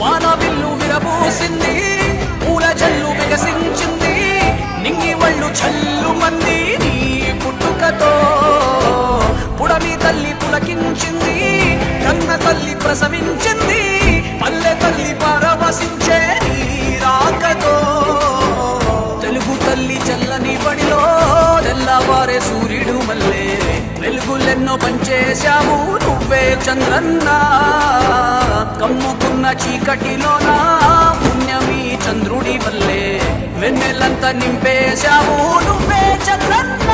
వాన విల్లు విరబూసింది పూల జల్లు వికసించింది నింగి వళ్ళు చల్లు మంది నీ పుట్టుకతో. పుడమి తల్లి పులకించింది కన్న తల్లి ప్రసవించింది పంచేశావు నువ్వే చంద్రన్న కమ్ముకున్న చీకటిలోన పుణ్యమీ చంద్రుడి వల్లే. వెన్నెలంతా నింపేశావు నువ్వే చంద్రన్న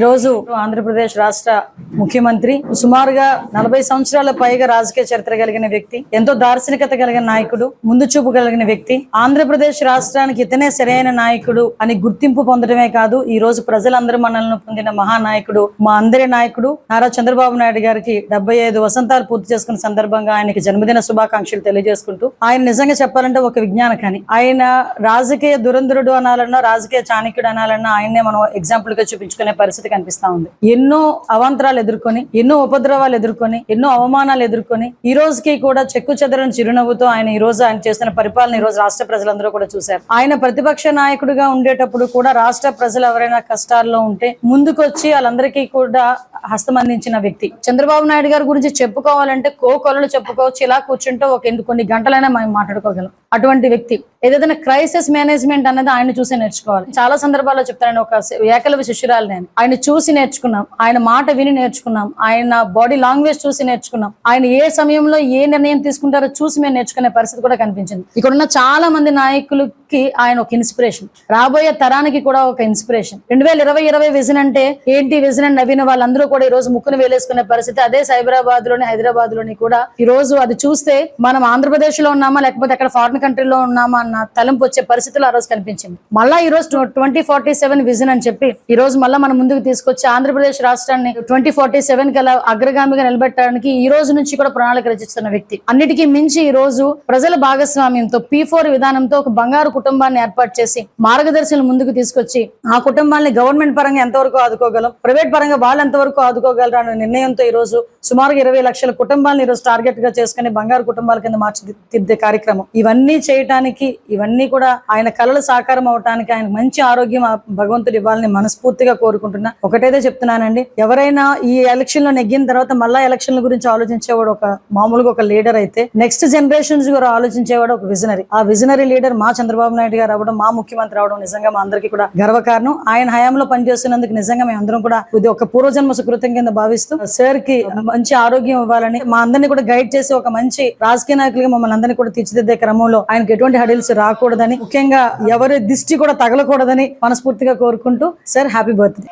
ఈరోజు ఆంధ్రప్రదేశ్ రాష్ట్ర ముఖ్యమంత్రి సుమారుగా నలభై సంవత్సరాల పైగా రాజకీయ చరిత్ర కలిగిన వ్యక్తి ఎంతో దార్శనికత కలిగిన నాయకుడు ముందు చూపు కలిగిన వ్యక్తి. ఆంధ్రప్రదేశ్ రాష్ట్రానికి ఇతనే సరైన నాయకుడు అని గుర్తింపు పొందడమే కాదు ఈ రోజు ప్రజలందరూ మనల్ని పొందిన మహానాయకుడు మా అందరి నాయకుడు నారా చంద్రబాబు నాయుడు గారికి డెబ్బై ఐదు వసంతాలు పూర్తి చేసుకున్న సందర్భంగా ఆయనకి జన్మదిన శుభాకాంక్షలు తెలియజేసుకుంటూ ఆయన నిజంగా చెప్పాలంటే ఒక విజ్ఞాన కాని ఆయన రాజకీయ దురంధరుడు అనాలన్నా రాజకీయ చాణక్యుడు అనాలన్నా ఆయన్నే మనం ఎగ్జాంపుల్గా చూపించుకునే పరిస్థితి కనిపిస్తా ఉంది. ఎన్నో అవాంతరాలు ఎదుర్కొని ఎన్నో ఉపద్రవాలు ఎదుర్కొని ఎన్నో అవమానాలు ఎదుర్కొని ఈ రోజుకి కూడా చెక్కు చెదరని చిరునవ్వుతో ఆయన ఈ రోజు ఆయన చేస్తున్న పరిపాలన ఈ రోజు రాష్ట్ర ప్రజలందరూ కూడా చూశారు. ఆయన ప్రతిపక్ష నాయకుడిగా ఉండేటప్పుడు కూడా రాష్ట్ర ప్రజలు ఎవరైనా కష్టాల్లో ఉంటే ముందుకొచ్చి వాళ్ళందరికీ కూడా హస్తం అందించిన వ్యక్తి. చంద్రబాబు నాయుడు గారి గురించి చెప్పుకోవాలంటే కో కొలలు చెప్పుకోవచ్చు ఇలా కూర్చుంటే ఒక ఎన్ని- కొన్ని గంటలైనా మేము మాట్లాడుకోగలం. అటువంటి వ్యక్తి. ఏదైనా క్రైసిస్ మేనేజ్మెంట్ అనేది ఆయన చూసి నేర్చుకోవాలి. చాలా సందర్భాల్లో చెప్తాను ఒక ఏకలవి శిష్యురాలు నేను. ఆయన చూసి నేర్చుకున్నాం. ఆయన మాట విని నేర్చుకున్నాం. ఆయన బాడీ లాంగ్వేజ్ చూసి నేర్చుకున్నాం. ఆయన ఏ సమయంలో ఏ నిర్ణయం తీసుకుంటారో చూసి మేము నేర్చుకునే పరిస్థితి కూడా కనిపించింది. ఇక్కడ ఉన్న చాలా మంది నాయకులకి ఆయన ఒక ఇన్స్పిరేషన్ రాబోయే తరానికి కూడా ఒక ఇన్స్పిరేషన్ రెండు వేల ఇరవై ఇరవై విజన్ అంటే ఏంటి విజన్ అని నవ్విన వాళ్ళందరూ కూడా ఈ రోజు ముక్కును వేలేసుకునే పరిస్థితి అదే సైబరాబాద్లోని హైదరాబాద్లోని కూడా. ఈ రోజు అది చూస్తే మనం ఆంధ్రప్రదేశ్లో ఉన్నామా లేకపోతే అక్కడ ఫారెన్ కంట్రీలో ఉన్నామా అన్న తలంపు వచ్చే పరిస్థితులు ఆ రోజు కనిపించింది. మళ్ళా ఈ రోజు ట్వంటీ ఫార్టీ సెవెన్ విజన్ అని చెప్పి ఈ రోజు మళ్ళా మనం ముందుకు తీసుకొచ్చి ఆంధ్రప్రదేశ్ రాష్ట్రాన్ని ట్వంటీ ఫార్టీ సెవెన్ కల అగ్రగామిగా నిలబెట్టడానికి ఈ రోజు నుంచి కూడా ప్రణాళిక రచిస్తున్న వ్యక్తి. అన్నిటికీ మించి ఈ రోజు ప్రజల భాగస్వామ్యంతో పీ ఫోర్ విధానంతో ఒక బంగారు కుటుంబాన్ని ఏర్పాటు చేసి మార్గదర్శనం ముందుకు తీసుకొచ్చి ఆ కుటుంబాన్ని గవర్నమెంట్ పరంగా ఎంతవరకు ఆదుకోగలం ప్రైవేట్ పరంగా వాళ్ళు ఎంతవరకు ఆదుకోగలరు అనే నిర్ణయంతో ఈ రోజు సుమారు ఇరవై లక్షల కుటుంబాలను ఈ రోజు టార్గెట్గా చేసుకుని బంగారు కుటుంబాల కింద మార్చిదిద్దే కార్యక్రమం. ఇవన్నీ చేయటానికి ఇవన్నీ కూడా ఆయన కళలు సాకారం అవటానికి ఆయన మంచి ఆరోగ్యం భగవంతుడు ఇవ్వాలని మనస్ఫూర్తిగా కోరుకుంటున్నా. ఒకటైతే చెప్తున్నానండి ఎవరైనా ఈ ఎలక్షన్లో నెగ్గిన తర్వాత మళ్ళా ఎలక్షన్ల గురించి ఆలోచించేవాడు ఒక మామూలుగా ఒక లీడర్ అయితే నెక్స్ట్ జనరేషన్స్ కూడా ఆలోచించేవాడు ఒక విజనరీ. ఆ విజనరీ లీడర్ మా చంద్రబాబు నాయుడు గారు అవ్వడం మా ముఖ్యమంత్రి అవడం నిజంగా మా అందరికీ కూడా గర్వకారణం. ఆయన హయాంలో పనిచేస్తున్నందుకు నిజంగా మేము అందరం కూడా ఇది ఒక పూర్వజన్మ సుకృతం కింద భావిస్తూ సార్కి మంచి ఆరోగ్యం ఇవ్వాలని మా అందరినీ కూడా గైడ్ చేసి ఒక మంచి రాజకీయ నాయకులుగా మమ్మల్ని అందరినీ కూడా తీర్చిదిద్దే క్రమంలో ఆయనకి ఎటువంటి హడిల్స్ రాకూడదని ముఖ్యంగా ఎవరి దిష్టి కూడా తగలకూడదని మనస్ఫూర్తిగా కోరుకుంటూ సార్ హ్యాపీ బర్త్డే.